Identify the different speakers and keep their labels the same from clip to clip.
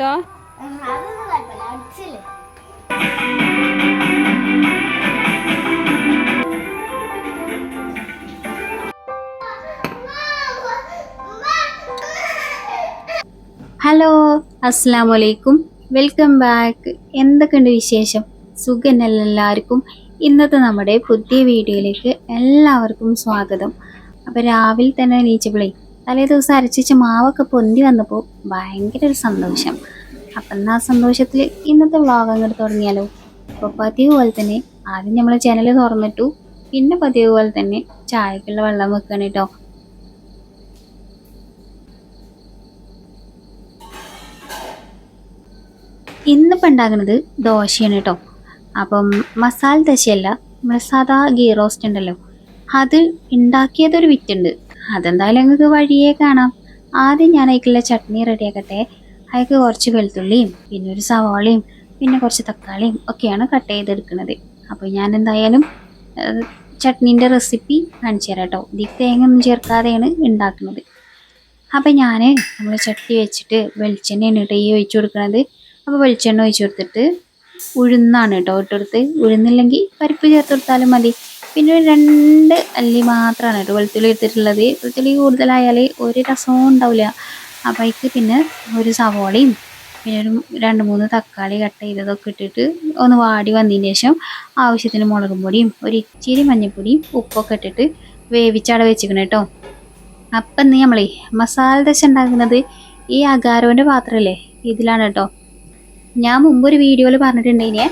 Speaker 1: കേട്ടോ? ഹലോ അസ്സാം വലൈക്കും വെൽക്കം ബാക്ക്. എന്തൊക്കെയുണ്ട് വിശേഷം? സുഖനല്ല എല്ലാവർക്കും? ഇന്നത്തെ നമ്മുടെ പുതിയ വീഡിയോയിലേക്ക് എല്ലാവർക്കും സ്വാഗതം. അപ്പോൾ രാവിലെ തന്നെ എണീച്ചപ്പോഴേ തലേ ദിവസം അരച്ചിച്ച മാവൊക്കെ പൊന്തി വന്നപ്പോൾ ഭയങ്കര ഒരു സന്തോഷം. അപ്പം എന്നാൽ ആ സന്തോഷത്തിൽ ഇന്നത്തെ വ്ളോഗ് അങ്ങോട്ട് തുടങ്ങിയാലോ? അപ്പോൾ പതിവ് പോലെ തന്നെ ആദ്യം നമ്മൾ ചാനൽ തുറന്നിട്ടു പിന്നെ പതിവ് പോലെ തന്നെ ചായക്കുള്ള വെള്ളം വെക്കണം കേട്ടോ ഇന്നിപ്പോൾ ഉണ്ടാക്കുന്നത് ദോശയാണ് കേട്ടോ അപ്പം മസാല ദശയല്ല നമ്മുടെ സാധാ ഗീ റോസ്റ്റ് ഉണ്ടല്ലോ അത് ഉണ്ടാക്കിയതൊരു വിറ്റുണ്ട്. അതെന്തായാലും ഞങ്ങൾക്ക് വഴിയേ കാണാം. ആദ്യം ഞാൻ അതിലേക്കുള്ള ചട്നി റെഡിയാക്കട്ടെ അതിലേക്ക് കുറച്ച് വെളുത്തുള്ളിയും പിന്നെ ഒരു സവാളയും പിന്നെ കുറച്ച് തക്കാളിയും ഒക്കെയാണ് കട്ട് ചെയ്തെടുക്കുന്നത് അപ്പോൾ ഞാൻ എന്തായാലും ചട്നീന്റെ റെസിപ്പി കാണിച്ചു തരാം കേട്ടോ ഇതിൽ തേങ്ങ ഒന്നും ചേർക്കാതെയാണ് ഉണ്ടാക്കുന്നത് അപ്പം ഞാൻ നമ്മൾ ചട്ടി വെച്ചിട്ട് വെളിച്ചെണ്ണയാണ് കേട്ടോ ഈ ഒഴിച്ചു കൊടുക്കുന്നത് അപ്പോൾ വെളിച്ചെണ്ണ ഒഴിച്ചു കൊടുത്തിട്ട് ഉഴുന്നാണ് കേട്ടോ ഇട്ടെടുത്ത് ഉഴുന്നില്ലെങ്കിൽ പരിപ്പ് ചേർത്ത് കൊടുത്താലും മതി. പിന്നെ രണ്ട് അല്ലി മാത്രമാണ് കേട്ടോ വെളുത്തുള്ളി എടുത്തിട്ടുള്ളത്. വെളുത്തുള്ളി കൂടുതലായാൽ ഒരു രസവും ഉണ്ടാവില്ല അപ്പം അതിക്ക് പിന്നെ ഒരു സവോളയും പിന്നെ ഒരു രണ്ട് മൂന്ന് തക്കാളി കട്ട് ചെയ്തതൊക്കെ ഇട്ടിട്ട് ഒന്ന് വാടി വന്നതിന് ശേഷം ആവശ്യത്തിന് മുളകും പൊടിയും ഒരു ഇച്ചിരി മഞ്ഞൾപ്പൊടിയും ഉപ്പൊക്കെ ഇട്ടിട്ട് വേവിച്ചട വെച്ചിക്കണം കേട്ടോ. അപ്പം ഇന്ന് നമ്മളേ മസാല ദശ ഉണ്ടാക്കുന്നത് ഈ അകാരോന്റെ പാത്രമല്ലേ ഇതിലാണ് കേട്ടോ. ഞാൻ മുമ്പ് ഒരു വീഡിയോയിൽ പറഞ്ഞിട്ടുണ്ടെങ്കിൽ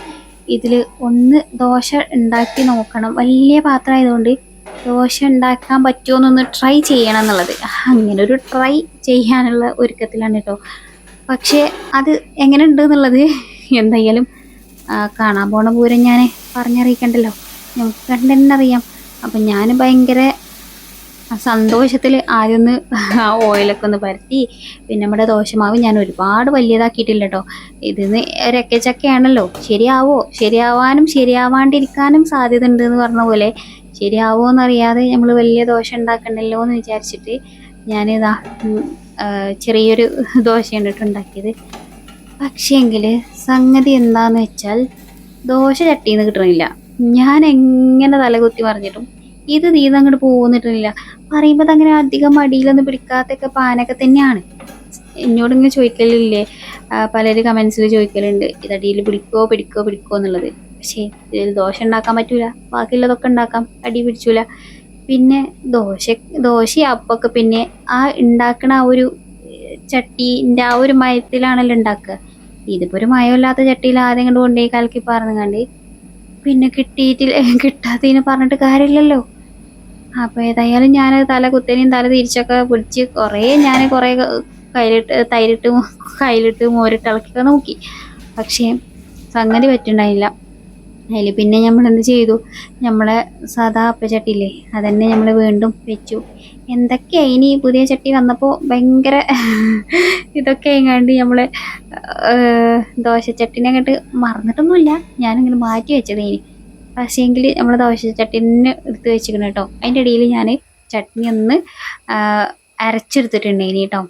Speaker 1: ഇതിൽ ഒന്ന് ദോശ ഉണ്ടാക്കി നോക്കണം. വലിയ പാത്രം ആയതുകൊണ്ട് ദോശ ഉണ്ടാക്കാൻ പറ്റുമോ എന്നൊന്ന് ട്രൈ ചെയ്യണം എന്നുള്ളത്. അങ്ങനെ ഒരു ട്രൈ ചെയ്യാനുള്ള ഒരുക്കത്തിലാണ് കേട്ടോ പക്ഷേ അത് എങ്ങനെ ഉണ്ട് എന്നുള്ളത് എന്തായാലും കാണാൻ പോണ പൂരം ഞാൻ പറഞ്ഞറിയിക്കണ്ടല്ലോ. നമുക്ക് കണ്ടെന്നറിയാം അപ്പം ഞാൻ ഭയങ്കര സന്തോഷത്തിൽ ആദ്യം ഒന്ന് ആ ഓയിലൊക്കെ ഒന്ന് പരത്തി. പിന്നെ നമ്മുടെ ദോശമാവ് ഞാൻ ഒരുപാട് വലിയതാക്കിയിട്ടില്ല കേട്ടോ ഇതിന്ന് രക്കച്ചക്കയാണല്ലോ. ശരിയാവോ? ശരിയാവാനും ശരിയാവാണ്ടിരിക്കാനും സാധ്യത ഉണ്ട് എന്ന് പറഞ്ഞ പോലെ ശരിയാവോ എന്നറിയാതെ നമ്മൾ വലിയ ദോശ ഉണ്ടാക്കണ്ടല്ലോ എന്ന് വിചാരിച്ചിട്ട് ഞാനിതാ ചെറിയൊരു ദോശയാണ് കേട്ടോ ഉണ്ടാക്കിയത്. പക്ഷേങ്കിൽ സംഗതി എന്താന്ന് വെച്ചാൽ ദോശ ചട്ടിന്ന് കിട്ടണില്ല. ഞാൻ എങ്ങനെ തലകുത്തി പറഞ്ഞിട്ടും ഇത് നീന്തങ്ങോട്ട് പോകുന്നിട്ടില്ല പറയുമ്പോൾ അങ്ങനെ അധികം മടിയിലൊന്നും പിടിക്കാത്തൊക്കെ പാനൊക്കെ തന്നെയാണ്. എന്നോട് ഇങ്ങനെ ചോദിക്കലില്ലേ പലരും കമൻസിൽ ചോദിക്കലുണ്ട് ഇതടിയിൽ പിടിക്കോ പിടിക്കോ പിടിക്കോ എന്നുള്ളത്. പക്ഷേ ഇതിൽ ദോശ ഉണ്ടാക്കാൻ പറ്റൂല ബാക്കിയുള്ളതൊക്കെ ഉണ്ടാക്കാം അടി പിടിച്ചൂല. പിന്നെ ദോശ ദോശ അപ്പൊക്കെ പിന്നെ ആ ഉണ്ടാക്കണ ആ ഒരു ചട്ടിന്റെ ആ ഒരു മയത്തിലാണല്ലോ ഉണ്ടാക്കുക. ഇതിപ്പോൾ ഒരു മയമില്ലാത്ത ചട്ടിയിൽ ആദ്യം കണ്ട് കൊണ്ടുപോയി കലക്കി പറഞ്ഞങ്ങാണ്ട് പിന്നെ കിട്ടിയിട്ടില്ല കിട്ടാത്തതിന് പറഞ്ഞിട്ട് കാര്യമില്ലല്ലോ. അപ്പോൾ ഏതായാലും ഞാൻ തല കുത്തനെയും തല തിരിച്ചൊക്കെ പിടിച്ച് കുറേ ഞാൻ കുറേ കയ്യിലിട്ട് തൈരിട്ട് കയ്യിലിട്ട് മോരിട്ട് ഇളക്കിയൊക്കെ നോക്കി. പക്ഷേ സംഗതി പറ്റുണ്ടായില്ല. അതിൽ പിന്നെ നമ്മൾ എന്ത് ചെയ്തു? നമ്മളെ സാധാ അപ്പച്ചട്ടിയില്ലേ അതന്നെ നമ്മൾ വീണ്ടും വെച്ചു. എന്തൊക്കെയായി ഇനി പുതിയ ചട്ടി വന്നപ്പോൾ ഭയങ്കര ഇതൊക്കെ എങ്ങാണ്ട് നമ്മൾ ദോശച്ചട്ടിനെ കണ്ടിട്ട് മറന്നിട്ടൊന്നുമില്ല. ഞാനിങ്ങനെ മാറ്റി വെച്ചത് ഇനി പക്ഷേങ്കിൽ നമ്മൾ ദോശ ചട്ടിന് എടുത്ത് വെച്ചിരിക്കണം കേട്ടോ അതിന്റെ ഇടയിൽ ഞാൻ ചട്നി ഒന്ന് അരച്ചെടുത്തിട്ടുണ്ടേനി കേട്ടോ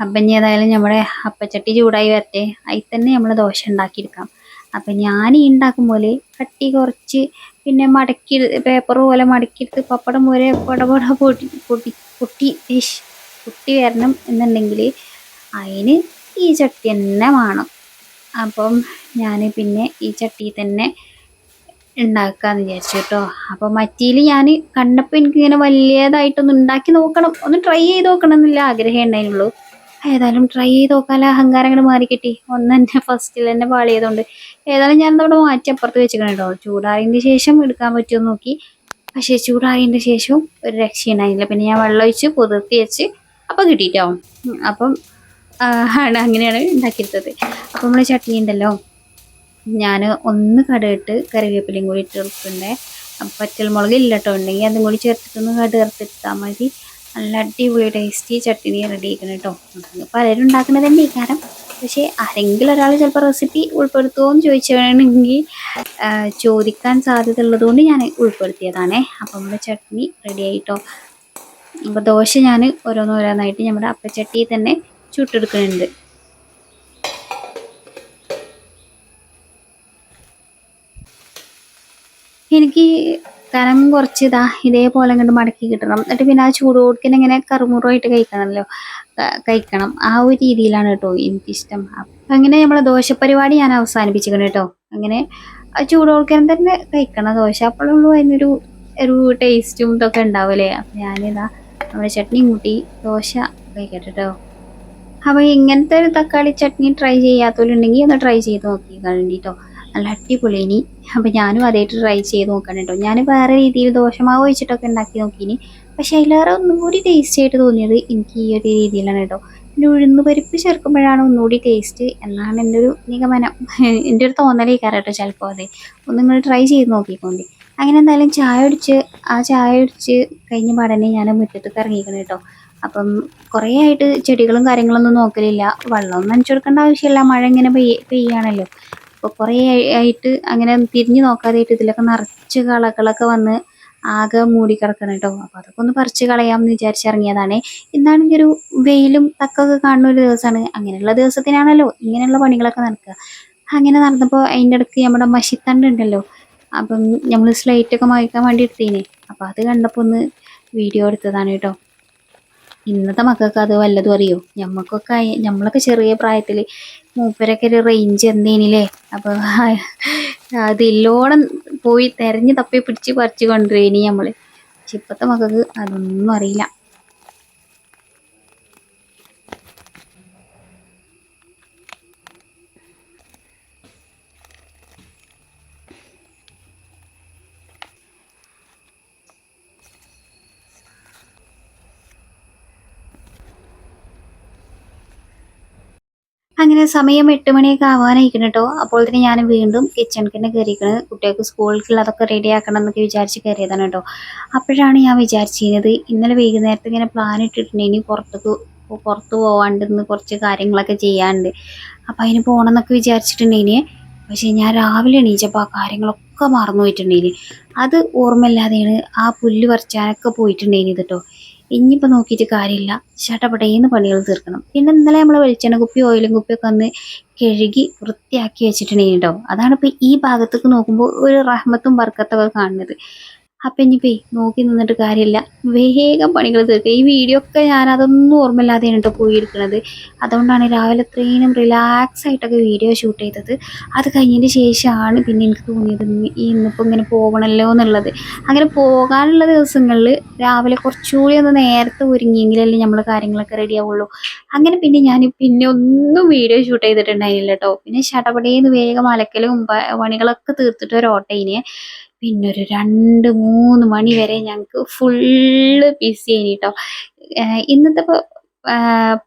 Speaker 1: അപ്പം ഇനി ഏതായാലും നമ്മുടെ അപ്പച്ചട്ടി ചൂടായി വരട്ടെ. അതിൽ തന്നെ നമ്മൾ ദോശ ഉണ്ടാക്കിയെടുക്കാം. അപ്പം ഞാൻ ഈ ഉണ്ടാക്കും പോലെ കട്ടി കുറച്ച് പിന്നെ മടക്കി പേപ്പർ പോലെ മടക്കിയെടുത്ത് പപ്പടം പോലെ പടപട പൊട്ടി പൊട്ടി പൊട്ടി പൊട്ടി വരണം എന്നുണ്ടെങ്കിൽ അതിന് ഈ ചട്ടി തന്നെ വേണം. അപ്പം ഞാൻ പിന്നെ ഈ ചട്ടി തന്നെ ഉണ്ടാക്കാന്ന് വിചാരിച്ചു കേട്ടോ. അപ്പൊ മറ്റിയിൽ ഞാൻ കണ്ടപ്പോൾ എനിക്കിങ്ങനെ വലിയതായിട്ടൊന്ന് ഉണ്ടാക്കി നോക്കണം. ഒന്ന് ട്രൈ ചെയ്ത് നോക്കണം എന്നില്ല ആഗ്രഹം ഉണ്ടായിരുന്നുള്ളൂ ഏതായാലും ട്രൈ ചെയ്ത് നോക്കാനുള്ള അഹങ്കാരം അങ്ങോട്ട് മാറി കിട്ടി. ഒന്ന് തന്നെ ഫസ്റ്റിൽ തന്നെ പാളിയതുകൊണ്ട്. ഏതായാലും ഞാൻ അവിടെ മാറ്റി അപ്പുറത്ത് വെച്ചിരിക്കണം കേട്ടോ. ചൂടാറിയതിന് ശേഷം എടുക്കാൻ പറ്റുമെന്ന് നോക്കി. പക്ഷേ ചൂടാറിയതിന് ശേഷവും ഒരു രക്ഷയുണ്ടായില്ല. പിന്നെ ഞാൻ വെള്ളം ഒഴിച്ച് കുതിർത്തി വെച്ച് അപ്പോൾ കിട്ടിയിട്ടാവും അപ്പം ആണ് അങ്ങനെയാണ് ഉണ്ടാക്കിയെടുത്തത്. അപ്പം നമ്മൾ ചട്ടി ഉണ്ടല്ലോ. ഞാൻ ഒന്ന് കടുകിട്ട് കറിവേപ്പിലയും കൂടി ഇട്ട് അപ്പം പച്ചമുളക് ഇല്ല കേട്ടോ ഉണ്ടെങ്കിൽ അതും കൂടി ചേർത്തിട്ടൊന്ന് കടുകർത്തിട്ടാൽ മതി. നല്ല അടിപൊളി ടേസ്റ്റി ചട്ടിനി റെഡി ആക്കണം കേട്ടോ പലരും ഉണ്ടാക്കുന്നത് തന്നെ ഈ കാരം. പക്ഷേ ആരെങ്കിലും ഒരാൾ ചിലപ്പോൾ റെസിപ്പി ഉൾപ്പെടുത്തുമോ എന്ന് ചോദിച്ചാണെങ്കിൽ ചോദിക്കാൻ സാധ്യത ഉള്ളതുകൊണ്ട് ഞാൻ ഉൾപ്പെടുത്തിയതാണേ. അപ്പം നമ്മുടെ ചട്നി റെഡി ആയിട്ടോ. അപ്പോൾ ദോശ ഞാൻ ഓരോന്നോരോന്നായിട്ട് നമ്മുടെ അപ്പച്ചട്ടിയിൽ തന്നെ ചുട്ടെടുക്കുന്നുണ്ട്. എനിക്ക് കനം കുറച്ച് ഇതാ ഇതേപോലെ ഇങ്ങോട്ട് മടക്കി കിട്ടണം. എന്നിട്ട് പിന്നെ ആ ചൂട് കൊടുക്കുന്ന ഇങ്ങനെ കറുമുറുമായിട്ട് കഴിക്കണമല്ലോ. കഴിക്കണം. ആ ഒരു രീതിയിലാണ് കേട്ടോ എനിക്കിഷ്ടം. അങ്ങനെ നമ്മളെ ദോശ പരിപാടി ഞാൻ അവസാനിപ്പിച്ചിരിക്കണം കേട്ടോ. അങ്ങനെ ആ ചൂട് കൊടുക്കാൻ തന്നെ കഴിക്കണം ദോശ. അപ്പോഴുള്ളൂ അതിനൊരു ഒരു ടേസ്റ്റും ഇതൊക്കെ ഉണ്ടാവില്ലേ അപ്പം ഞാനിതാ നമ്മുടെ ചട്നിയും കൂട്ടി ദോശ കഴിക്കട്ടെ കേട്ടോ. അപ്പോൾ ഇങ്ങനത്തെ ഒരു തക്കാളി ചട്നി ട്രൈ ചെയ്യാത്തവരുണ്ടെങ്കിൽ ഒന്ന് ട്രൈ ചെയ്ത് നോക്കി കഴിഞ്ഞിട്ടോ നല്ല അടിപൊളി ഇനി. അപ്പോൾ ഞാനും അതായിട്ട് ട്രൈ ചെയ്ത് നോക്കണം കേട്ടോ. ഞാൻ വേറെ രീതിയിൽ ദോശമാവ് വെച്ചിട്ടൊക്കെ ഉണ്ടാക്കി നോക്കിനി പക്ഷെ അതിലേറെ ഒന്നും കൂടി ടേസ്റ്റ് ആയിട്ട് തോന്നിയത് എനിക്ക് ഈ ഒരു രീതിയിലാണ് കേട്ടോ. പിന്നെ ഉഴുന്ന് പരിപ്പ് ചേർക്കുമ്പോഴാണ് ഒന്നുകൂടി ടേസ്റ്റ് എന്നാണ് എന്റെ ഒരു നിഗമനം. എന്റെ ഒരു തോന്നലേ കേട്ടോ ചിലപ്പോൾ അതെ. ഒന്ന് നിങ്ങൾ ട്രൈ ചെയ്ത് നോക്കിക്കോണ്ടി. അങ്ങനെ എന്തായാലും ചായ ഒടിച്ച് ആ ചായ ഒടിച്ച് കഴിഞ്ഞ പാടനെ ഞാൻ മുറ്റത്തേക്ക് ഇറങ്ങിക്കണം കേട്ടോ. അപ്പം കുറേ ആയിട്ട് ചെടികളും കാര്യങ്ങളൊന്നും നോക്കലില്ല. വെള്ളമൊന്നും നനച്ചു കൊടുക്കേണ്ട ആവശ്യമില്ല. മഴ ഇങ്ങനെ പെയ്യ പെയ്യാണല്ലോ. അപ്പോൾ കുറേ ആയിട്ട് അങ്ങനെ തിരിഞ്ഞു നോക്കാതെയായിട്ട് ഇതിലൊക്കെ നിറച്ച് കളകളൊക്കെ വന്ന് ആകെ മൂടിക്കിടക്കണം കേട്ടോ. അപ്പോൾ അതൊക്കെ ഒന്ന് പറിച്ച് കളയാമെന്ന് വിചാരിച്ചിറങ്ങിയതാണ് ഇന്നാണെങ്കിൽ ഒരു വെയിലും തക്കൊക്കെ കാണുന്ന ഒരു ദിവസമാണ്. അങ്ങനെയുള്ള ദിവസത്തിനാണല്ലോ ഇങ്ങനെയുള്ള പണികളൊക്കെ നടക്കുക. അങ്ങനെ നടന്നപ്പോൾ അതിന്റെ ഇടയ്ക്ക് നമ്മുടെ മഷിത്തണ്ട് ഉണ്ടല്ലോ. അപ്പം നമ്മൾ സ്ലൈറ്റൊക്കെ മായ്ക്കാൻ വേണ്ടി എടുത്തേനെ. അപ്പോൾ അത് കണ്ടപ്പോൾ ഒന്ന് വീഡിയോ എടുത്തതാണ് കേട്ടോ. ഇന്നത്തെ മക്കൾക്ക് അത് വല്ലതും അറിയോ? ഞമ്മക്കൊക്കെ നമ്മളൊക്കെ ചെറിയ പ്രായത്തിൽ മൂപ്പരൊക്കെ ഒരു റേഞ്ച് എന്തേനില്ലേ അപ്പോൾ അത് പോയി തെരഞ്ഞു തപ്പി പിടിച്ച് പറിച്ച് കൊണ്ടുവരേനി നമ്മൾ പക്ഷെ ഇപ്പോഴത്തെ മക്കൾക്ക് അതൊന്നും അറിയില്ല. അങ്ങനെ സമയം എട്ട് മണിയൊക്കെ ആവാനായിരിക്കണം കേട്ടോ. അപ്പോൾ തന്നെ ഞാൻ വീണ്ടും കിച്ചണിക്ക് തന്നെ കയറിയിരിക്കണത് കുട്ടികൾക്ക് സ്കൂളിലേക്കുള്ളതൊക്കെ റെഡി ആക്കണം എന്നൊക്കെ വിചാരിച്ച് കയറിയതാണ് കേട്ടോ. അപ്പോഴാണ് ഞാൻ വിചാരിച്ചിരുന്നത് ഇന്നലെ വൈകുന്നേരത്ത് ഇങ്ങനെ പ്ലാൻ ഇട്ടിട്ടുണ്ടെങ്കിൽ പുറത്തേക്ക് പുറത്ത് പോകാണ്ട് ഇന്ന് കുറച്ച് കാര്യങ്ങളൊക്കെ ചെയ്യാണ്ട്. അപ്പോൾ അതിന് പോകണം എന്നൊക്കെ വിചാരിച്ചിട്ടുണ്ടെങ്കിൽ പക്ഷേ ഞാൻ രാവിലെ എണീച്ചപ്പോൾ ആ കാര്യങ്ങളൊക്കെ മറന്നു പോയിട്ടുണ്ടെങ്കിൽ അത് ഓർമ്മയില്ലാതെയാണ് ആ പുല്ല് പറിച്ചാനൊക്കെ പോയിട്ടുണ്ടെങ്കിൽ കേട്ടോ. ഇനിയിപ്പോൾ നോക്കിയിട്ട് കാര്യമില്ല. ചട്ടപടേന്ന് പണികൾ തീർക്കണം. പിന്നെ ഇന്നലെ നമ്മൾ വെളിച്ചെണ്ണ കുപ്പി ഓയിലും കുപ്പിയൊക്കെ ഒന്ന് കഴുകി വൃത്തിയാക്കി വെച്ചിട്ടുണ്ടെങ്കിൽ കേട്ടോ അതാണ് ഇപ്പോൾ ഈ ഭാഗത്തേക്ക് നോക്കുമ്പോൾ ഒരു റഹ്മത്തും ബർക്കത്തൊക്കെ കാണുന്നത്. അപ്പം ഇനിയിപ്പേ നോക്കി നിന്നിട്ട് കാര്യമില്ല. വേഗം പണികൾ തീർക്കുക. ഈ വീഡിയോ ഒക്കെ ഞാൻ അതൊന്നും ഓർമ്മയില്ലാതെയാണ് കേട്ടോ പോയിരിക്കുന്നത് അതുകൊണ്ടാണ് രാവിലെ ഇത്രയും റിലാക്സ് ആയിട്ടൊക്കെ വീഡിയോ ഷൂട്ട് ചെയ്തത്. അത് കഴിഞ്ഞതിന് ശേഷമാണ് പിന്നെ എനിക്ക് തോന്നിയത് ഈ ഇന്നിപ്പോൾ ഇങ്ങനെ പോകണമല്ലോ എന്നുള്ളത്. അങ്ങനെ പോകാനുള്ള ദിവസങ്ങളിൽ രാവിലെ കുറച്ചുകൂടി ഒന്ന് നേരത്തെ ഒരുങ്ങിയെങ്കിലല്ലേ നമ്മൾ കാര്യങ്ങളൊക്കെ റെഡി ആവുള്ളൂ. അങ്ങനെ പിന്നെ ഞാൻ പിന്നെ ഒന്നും വീഡിയോ ഷൂട്ട് ചെയ്തിട്ടുണ്ടായിരുന്നില്ല കേട്ടോ പിന്നെ ഷടപടേന്ന് വേഗം അലക്കലും പണികളൊക്കെ തീർത്തിട്ട് ഒരു ഓട്ടയിന് പിന്നെ ഒരു രണ്ട് മൂന്ന് മണി വരെ ഞങ്ങൾക്ക് ഫുള്ള് ബിസി ആയിന് കേട്ടോ ഇന്നത്തെ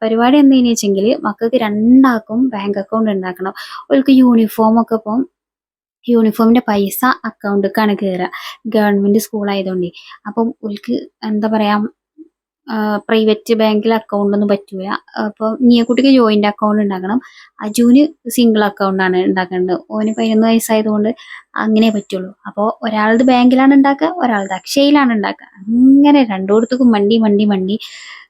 Speaker 1: പരിപാടി എന്താണെന്ന് വെച്ചെങ്കിൽ മക്കൾക്ക് രണ്ടാൾക്കും ബാങ്ക് അക്കൗണ്ട് ഉണ്ടാക്കണം. ഓൾക്ക് യൂണിഫോം ഒക്കെ ഇപ്പം യൂണിഫോമിന്റെ പൈസ അക്കൗണ്ട് അക്കൗണ്ടിലേക്കാണ് കയറുക ഗവൺമെന്റ് സ്കൂൾ ആയതുകൊണ്ട്. അപ്പം ഓൽക്ക് എന്താ പറയാ പ്രൈവറ്റ് ബാങ്കിൽ അക്കൗണ്ട് ഒന്നും പറ്റൂല. അപ്പോൾ നീയക്കുട്ടിക്ക് ജോയിന്റ് അക്കൗണ്ട് ഉണ്ടാക്കണം. അജുവിന് സിംഗിൾ അക്കൗണ്ട് ആണ് ഉണ്ടാക്കേണ്ടത്. ഓന് പതിനൊന്ന് വയസ്സായതുകൊണ്ട് അങ്ങനെ പറ്റുള്ളൂ. അപ്പോൾ ഒരാളത് ബാങ്കിലാണ് ഉണ്ടാക്കുക ഒരാളത് അക്ഷയയിലാണ് ഉണ്ടാക്കുക. അങ്ങനെ രണ്ടോടത്തേക്കും മണ്ടി മണ്ടി വണ്ടി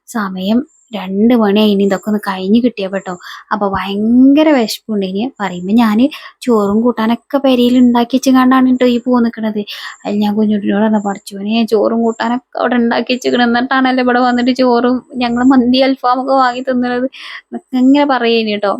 Speaker 1: സമയം രണ്ട് മണിയായി ഇനി ഇതൊക്കെ ഒന്ന് കഴിഞ്ഞ് കിട്ടിയ കേട്ടോ. അപ്പോൾ ഭയങ്കര വിശപ്പുണ്ട്. ഇനി പറയുമ്പോൾ ഞാൻ ചോറും കൂട്ടാനൊക്കെ പെരയിൽ ഉണ്ടാക്കി വെച്ച് കണ്ടാണ് കേട്ടോ ഈ പോ നിൽക്കണത് അതിൽ ഞാൻ കുഞ്ഞുട്ടിനോട് പറഞ്ഞു പഠിച്ചോനെ ചോറും കൂട്ടാനൊക്കെ അവിടെ ഉണ്ടാക്കി വെച്ചിരിക്കണം എന്നിട്ടാണല്ലോ ഇവിടെ വന്നിട്ട് ചോറും ഞങ്ങൾ മന്തി അൽഫാമൊക്കെ വാങ്ങി തിന്നുന്നത് എന്നൊക്കെ ഇങ്ങനെ പറയുന്നു കേട്ടോ.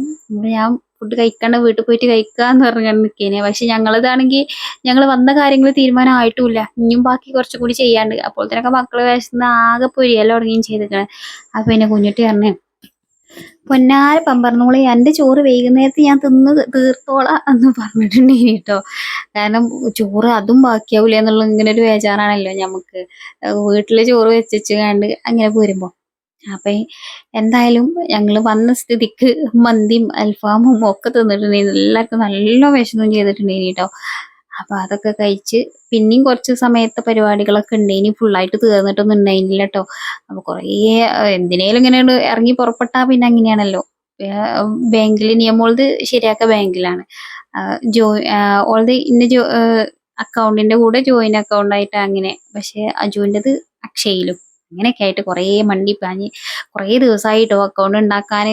Speaker 1: ഞാൻ ഫുഡ് കഴിക്കണ്ട വീട്ടിൽ പോയിട്ട് കഴിക്കാന്ന് പറഞ്ഞു നിൽക്കേനെ പക്ഷെ ഞങ്ങളിതാണെങ്കിൽ ഞങ്ങൾ വന്ന കാര്യങ്ങൾ തീരുമാനമായിട്ടുമില്ല ഇനിയും ബാക്കി കുറച്ചും കൂടി ചെയ്യാണ്ട്. അപ്പോൾ തന്നെ മക്കൾ വിശന്ന് ആകെ പൊരിയല്ലോ തുടങ്ങിയും ചെയ്തിരിക്കണേ. അപ്പൊ പിന്നെ കുഞ്ഞിട്ട് പറഞ്ഞു പൊന്നാര പമ്പറന്നോളെ എന്റെ ചോറ് വൈകുന്നേരത്ത് ഞാൻ തിന്ന് തീർത്തോളാം എന്ന് പറഞ്ഞിട്ടുണ്ടെങ്കിൽ കേട്ടോ. കാരണം ചോറ് അതും ബാക്കിയാവൂലെന്നുള്ള ഇങ്ങനെ ഒരു ബേജാറാണല്ലോ നമുക്ക് വീട്ടിൽ ചോറ് വെച്ചു കണ്ട് അങ്ങനെ പോരുമ്പോ. അപ്പൊ എന്തായാലും ഞങ്ങൾ വന്ന സ്ഥിതിക്ക് മന്തിയും അൽഫാമും ഒക്കെ തിന്നിട്ടുണ്ടെങ്കിൽ എല്ലാവർക്കും നല്ല വിഷമം ചെയ്തിട്ടുണ്ടെങ്കിൽ കേട്ടോ അപ്പൊ അതൊക്കെ കഴിച്ച് പിന്നെയും കുറച്ച് സമയത്തെ പരിപാടികളൊക്കെ ഉണ്ടേനി ഫുള്ളായിട്ട് തീർന്നിട്ടൊന്നും ഉണ്ടായിരുന്നില്ല കേട്ടോ അപ്പൊ കുറേ എന്തിനേലും ഇങ്ങനെ ഇറങ്ങി പുറപ്പെട്ടാ പിന്നെ അങ്ങനെയാണല്ലോ. ബാങ്കിൽ നിയമോളത് ശരിയാക്ക ബാങ്കിലാണ്. ജോ ഓളത് ഇന്ന ജോ അക്കൗണ്ടിന്റെ കൂടെ ജോയിൻ അക്കൗണ്ട് ആയിട്ട് അങ്ങനെ. പക്ഷെ അജുവിന്റെത് അക്ഷയിലും. അങ്ങനെയൊക്കെ ആയിട്ട് കുറേ മണ്ടി പാഞ്ഞ് കുറേ ദിവസമായിട്ടും അക്കൗണ്ട് ഉണ്ടാക്കാൻ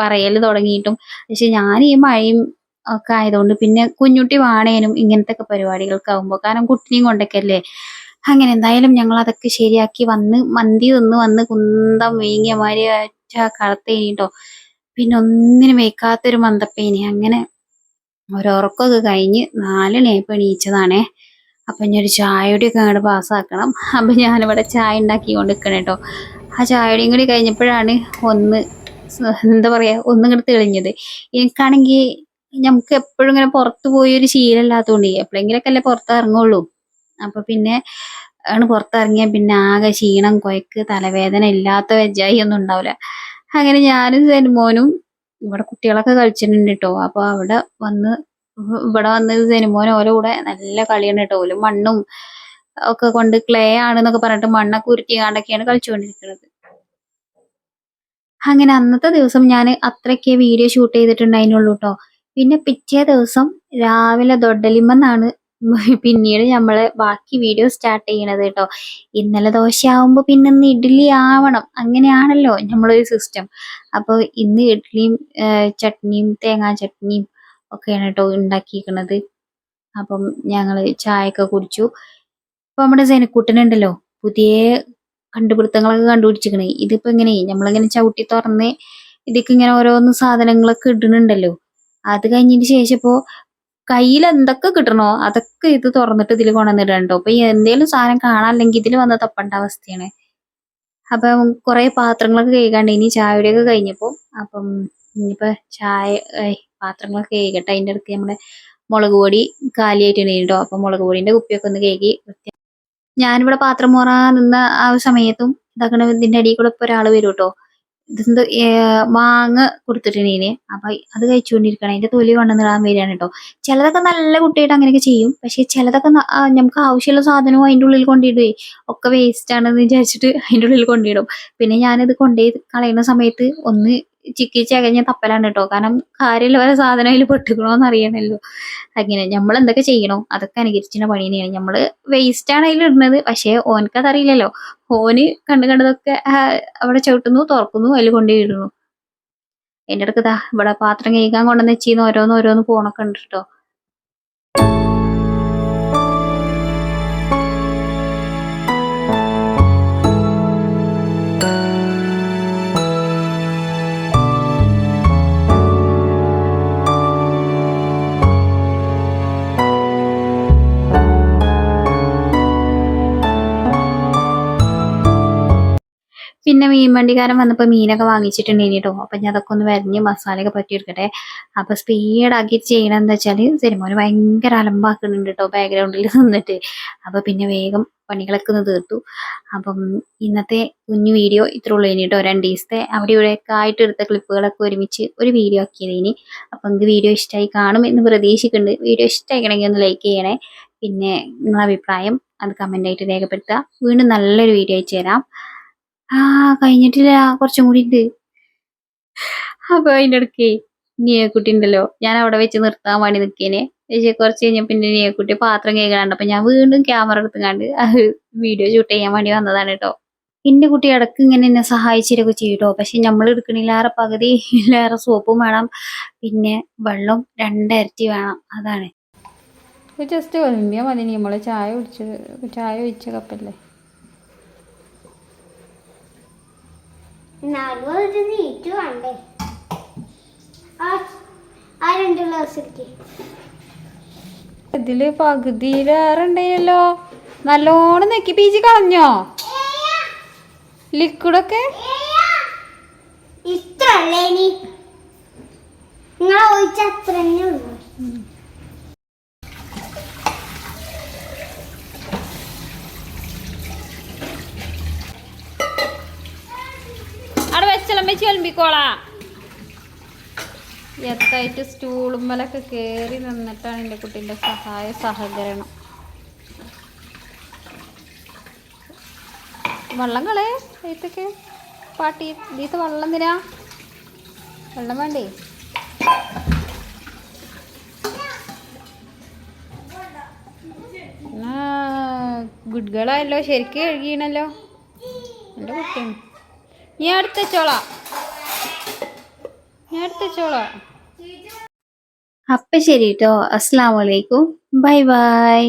Speaker 1: പറയൽ തുടങ്ങിയിട്ടും. പക്ഷെ ഞാൻ ഈ മഴയും ഒക്കെ ആയതുകൊണ്ട് പിന്നെ കുഞ്ഞുട്ടി വാണേനും ഇങ്ങനത്തെ ഒക്കെ പരിപാടികൾക്കാവുമ്പോൾ കാരണം കുട്ടിനെയും കൊണ്ടൊക്കെ അല്ലേ അങ്ങനെ എന്തായാലും ഞങ്ങൾ അതൊക്കെ ശരിയാക്കി വന്ന് മന്തി തിന്ന് വന്ന് കുന്തം വീങ്ങിയ മാതിരി ഒറ്റ കളത്തേനിട്ടോ പിന്നെ ഒന്നിനും വയ്ക്കാത്തൊരു മന്ദപ്പേനി. അങ്ങനെ ഒരുറക്കമൊക്കെ കഴിഞ്ഞ് നാലിനായപ്പോൾ എണീച്ചതാണേ. അപ്പം ഇനി ഒരു ചായയുടെയൊക്കെ അങ്ങോട്ട് പാസ്സാക്കണം. അപ്പം ഞാനിവിടെ ചായ ഉണ്ടാക്കി കൊണ്ട് നിൽക്കണം കേട്ടോ. ആ ചായയുടെയും കൂടി കഴിഞ്ഞപ്പോഴാണ് ഒന്ന് എന്താ പറയുക ഒന്നും ഇങ്ങോട്ട് തെളിഞ്ഞത്. എനിക്കാണെങ്കിൽ നമുക്ക് എപ്പോഴും ഇങ്ങനെ പുറത്ത് പോയി ഒരു ശീലമില്ലാത്തതുകൊണ്ട് എപ്പോഴെങ്കിലൊക്കെ അല്ലേ പുറത്ത് ഇറങ്ങുള്ളൂ അപ്പൊ പിന്നെ ആണ് പുറത്തിറങ്ങിയാൽ പിന്നെ ആകെ ക്ഷീണം കൊയക്ക് തലവേദന ഇല്ലാത്ത വെജായി ഒന്നും ഉണ്ടാവില്ല അങ്ങനെ ഞാനും മോനും ഇവിടെ കുട്ടികളൊക്കെ കളിച്ചിട്ടുണ്ട് കേട്ടോ. അപ്പൊ അവിടെ വന്ന് ഇവിടെ വന്ന് സെനിമോൻ ഓരോ കൂടെ നല്ല കളിയാണ് കേട്ടോ. ഓലും മണ്ണും ഒക്കെ കൊണ്ട് ക്ലേ ആണെന്നൊക്കെ പറഞ്ഞിട്ട് മണ്ണൊക്കെ ഉരുട്ടിയാണ്ടൊക്കെയാണ് കളിച്ചുകൊണ്ടിരിക്കുന്നത് അങ്ങനെ അന്നത്തെ ദിവസം ഞാൻ അത്രയ്ക്ക് വീഡിയോ ഷൂട്ട് ചെയ്തിട്ടുണ്ടായിരുന്നുള്ളൂ കേട്ടോ. പിന്നെ പിറ്റേ ദിവസം രാവിലെ ദൊഡലിമെന്നാണ് പിന്നീട് നമ്മൾ ബാക്കി വീഡിയോ സ്റ്റാർട്ട് ചെയ്യണത് കേട്ടോ. ഇന്നലെ ദോശയാവുമ്പോൾ പിന്നെ ഇന്ന് ഇഡ്ഡലി ആവണം. അങ്ങനെയാണല്ലോ നമ്മളൊരു സിസ്റ്റം അപ്പോൾ ഇന്ന് ഇഡ്ഡലിയും ചട്നിയും തേങ്ങാ ചട്നിയും ഒക്കെയാണ് കേട്ടോ ഉണ്ടാക്കിയിരിക്കുന്നത് അപ്പം ഞങ്ങൾ ചായയൊക്കെ കുടിച്ചു. ഇപ്പം നമ്മുടെ ജനക്കൂട്ടനുണ്ടല്ലോ പുതിയ കണ്ടുപിടുത്തങ്ങളൊക്കെ കണ്ടുപിടിച്ചിരിക്കണേ ഇതിപ്പോൾ ഇങ്ങനെ നമ്മളിങ്ങനെ ചവിട്ടി തുറന്ന് ഇതിക്ക് ഇങ്ങനെ ഓരോന്ന് സാധനങ്ങളൊക്കെ ഇടുന്നുണ്ടല്ലോ അത് കഴിഞ്ഞതിന് ശേഷം ഇപ്പോൾ കയ്യിൽ എന്തൊക്കെ കിട്ടണോ അതൊക്കെ ഇത് തുറന്നിട്ട് ഇതിൽ കൊണ്ടുവന്നിടണ്ടോ അപ്പൊ എന്തേലും സാധനം കാണാനില്ലെങ്കിൽ ഇതിൽ വന്ന തപ്പേണ്ട അവസ്ഥയാണ്. അപ്പം കുറേ പാത്രങ്ങളൊക്കെ കഴുകാണ്ട് ഇനി ചായയുടെയൊക്കെ കഴിഞ്ഞപ്പോൾ അപ്പം ഇനിയിപ്പോൾ ചായ പാത്രങ്ങളൊക്കെ കഴുകട്ടെ. അതിന്റെ അടുത്ത് നമ്മുടെ മുളക് പൊടി കാലിയായിട്ടുണ്ട് കേട്ടോ. അപ്പൊ മുളക് പൊടിന്റെ കുപ്പിയൊക്കെ ഒന്ന് വൃത്തി- ഞാനിവിടെ പാത്രം മോറാൻ നിന്ന ആ സമയത്തും ഇതാക്കണ ഇതിന്റെ അടിയിൽ കൂടെ ഇപ്പൊ ഒരാൾ വരും കേട്ടോ. ഇതെന്ത് മാങ്ങ കൊടുത്തിട്ടുണ്ടീന് അപ്പൊ അത് കഴിച്ചുകൊണ്ടിരിക്കണം അതിന്റെ തൊലി കൊണ്ടുവന്നിടാൻ വരികയാണ് കേട്ടോ. ചിലതൊക്കെ നല്ല കുട്ടിയായിട്ട് അങ്ങനെയൊക്കെ ചെയ്യും. പക്ഷെ ചിലതൊക്കെ നമുക്ക് ആവശ്യമുള്ള സാധനവും അതിന്റെ ഉള്ളിൽ കൊണ്ടിടുവേ. ഒക്കെ വേസ്റ്റ് ആണെന്ന് വിചാരിച്ചിട്ട് അതിന്റെ ഉള്ളിൽ കൊണ്ടിടും. പിന്നെ ഞാനിത് കൊണ്ടുപോയി കളയുന്ന സമയത്ത് ഒന്ന് ചിക്കി ചകഞ്ഞ തപ്പലാണ് കേട്ടോ കാരണം കാര്യമില്ല വരെ സാധനം അതിൽ പെട്ടുക്കണോന്ന് അറിയണല്ലോ. അങ്ങനെ നമ്മൾ എന്തൊക്കെ ചെയ്യണോ അതൊക്കെ അനുകരിച്ചിട്ട് പണി തന്നെയാണ് നമ്മൾ വേസ്റ്റ് ആണ് അതിൽ ഇടുന്നത്. പക്ഷെ ഓനക്ക് അതറിയില്ലല്ലോ. ഓന് കണ്ടു കണ്ടതൊക്കെ അവിടെ ചവിട്ടുന്നു തുറക്കുന്നു അതിൽ കൊണ്ടുപോയി ഇടുന്നു. എന്റെ അടുക്കതാ ഇവിടെ പാത്രം കഴുകാൻ കൊണ്ടുവന്ന് വെച്ചിന്ന് ഓരോന്ന് ഓരോന്ന് പോണൊക്കെ ഉണ്ട് കേട്ടോ വണ്ടിക്കാരൻ വന്നപ്പോൾ മീനൊക്കെ വാങ്ങിച്ചിട്ടുണ്ടായിരുന്നു കേട്ടോ അപ്പൊ ഞാൻ അതൊക്കെ ഒന്ന് വരഞ്ഞ് മസാലയൊക്കെ പറ്റിയെടുക്കട്ടെ. അപ്പൊ സ്പീഡാക്കി ചെയ്യണം എന്താ വെച്ചാൽ സിനിമോന് ഭയങ്കര അലമ്പാക്കുന്നുണ്ട് കേട്ടോ ബാക്ക്ഗ്രൗണ്ടിൽ നിന്നിട്ട്. അപ്പോൾ പിന്നെ വേഗം പണികളൊക്കെ ഒന്ന് തീർത്തു. അപ്പം ഇന്നത്തെ കുഞ്ഞു വീഡിയോ ഇത്ര ഉള്ളൂ ഇനി കേട്ടോ രണ്ട് ദിവസത്തെ അവിടെ ഇവിടെയൊക്കെ ആയിട്ട് എടുത്ത ക്ലിപ്പുകളൊക്കെ ഒരുമിച്ച് ഒരു വീഡിയോ ആക്കിയത് ഇനി. അപ്പൊ നിങ്ങൾക്ക് വീഡിയോ ഇഷ്ടമായി കാണും എന്ന് പ്രതീക്ഷിക്കുന്നുണ്ട്. വീഡിയോ ഇഷ്ടമായിക്കണമെങ്കിൽ ഒന്ന് ലൈക്ക് ചെയ്യണേ. പിന്നെ നിങ്ങളുടെ അഭിപ്രായം അത് കമന്റായിട്ട് രേഖപ്പെടുത്തുക. വീണ്ടും നല്ലൊരു വീഡിയോ അയച്ചു തരാം ആ കഴിഞ്ഞിട്ടില്ല. കുറച്ചും കൂടി ഉണ്ട് അപ്പൊ അതിന്റെ ഇടയ്ക്ക് നീയക്കുട്ടി ഉണ്ടല്ലോ ഞാൻ അവിടെ വെച്ച് നിർത്താൻ വേണ്ടി നിൽക്കേനെ പക്ഷേ കുറച്ച് കഴിഞ്ഞ പിന്നെ നീയക്കുട്ടി പാത്രം കേൾക്കാണ്ട് അപ്പൊ ഞാൻ വീണ്ടും ക്യാമറ എടുത്തുകൊണ്ട് വീഡിയോ ഷൂട്ട് ചെയ്യാൻ വേണ്ടി വന്നതാണ് കേട്ടോ എന്റെ കുട്ടി ഇടയ്ക്ക് ഇങ്ങനെ എന്നെ സഹായിച്ചിരൊക്കെ ചെയ്യട്ടോ പക്ഷെ നമ്മൾ എടുക്കണില്ലാറെ പകുതി ഇല്ലാറെ സോപ്പും വേണം. പിന്നെ വെള്ളം രണ്ടരട്ടി വേണം. അതാണ്.
Speaker 2: ജസ്റ്റ് ഒലിമ്പിയാൽ മതി. നമ്മൾ ചായ കുടിച്ച് ചായ ഒഴിച്ച കപ്പല്ലേ
Speaker 3: എന്നാലും ഒരു നീറ്റ് വേണ്ടേ? ആ രണ്ട് ഗ്ലാസ് എടുക്കേ.
Speaker 2: ഇതിൽ പകുതിയിലേറെ ഉണ്ടായല്ലോ നല്ലോണം നെക്കി പീച്ചി കളഞ്ഞോ? ലിക്വിഡൊക്കെ?
Speaker 3: ഇത്ര അല്ലേ ഇനി? നിങ്ങൾ ഒഴിച്ച അത്ര തന്നെ ഉള്ളു.
Speaker 2: അവിടെ വെച്ചളം ചെലമ്പിക്കോളാ എത്തായിട്ട് സ്റ്റൂളുമ്മലൊക്കെ കയറി നിന്നിട്ടാണ് എന്റെ കുട്ടീന്റെ സഹായ സഹകരണം. വെള്ളം കളേ ഇതൊക്കെ പാട്ടി ഇതീത്ത് വെള്ളം തരാ വെള്ളം വേണ്ടേ? ഗുഡ് ശരിക്കും കഴുകിയണല്ലോ. എന്റെ കുട്ടിയാണ് ഞാൻ എടുത്തോളാം ഞാൻ എടുത്തോളാം
Speaker 1: അപ്പം ശരി കേട്ടോ അസ്സാം വലൈക്കും ബൈ ബൈ.